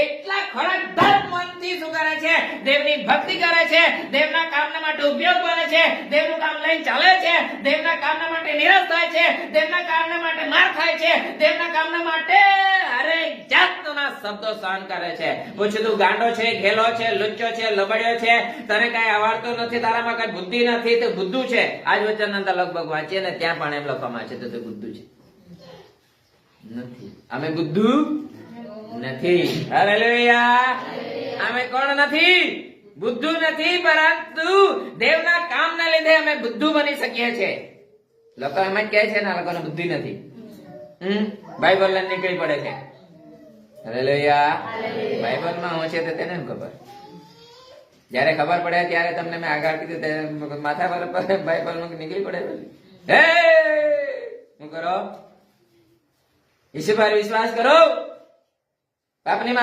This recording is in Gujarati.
એટલા ખડકધર મનથી શું કરે છે. દેવની ભક્તિ કરે છે. દેવના કામના માટે ઉપયોગ બને છે. દેવનું કામ લઈને ચાલે છે. દેવના કામના માટે નિરાશ થાય છે. દેવના કામના માટે માર ખાય છે. દેવના કામના માટે હરેક જાતના શબ્દો સહન કરે છે. પૂછ્યું, તું ગાંડો છે, ઘેલો છે, લુચ્ચો છે, લબડ્યો છે? તને કઈ આવડતું નથી, તારામાં કઈ બુદ્ધિ નથી? તો બુદ્ધુ છે? આજ વચન અંદર લગભગ વાંચીએ ને ત્યાં પણ એમ લખવામાં છે, તો તે બુદ્ધુ છે. નથી. અમે બુદ્ધુ? નથી. હાલેલુયા અમે કોણ નથી? બુદ્ધુ નથી, પરંતુ દેવના કામના લીધે અમે બુદ્ધુ બની શકીએ છીએ લોકો એમ જ કહે છે ને લોકોને બુદ્ધિ નથી. હમ? બાઇબલ ને નીકળી પડે છે. હાલેલુયા બાઇબલમાં હું છે તે તેને ખબર. જ્યારે ખબર પડે ત્યારે તમને મેં આગળ કીધું માથા પર બાઇબલનું નીકળી પડે હે! શું કરો? ઈશ્વર પર વિશ્વાસ કરો? happening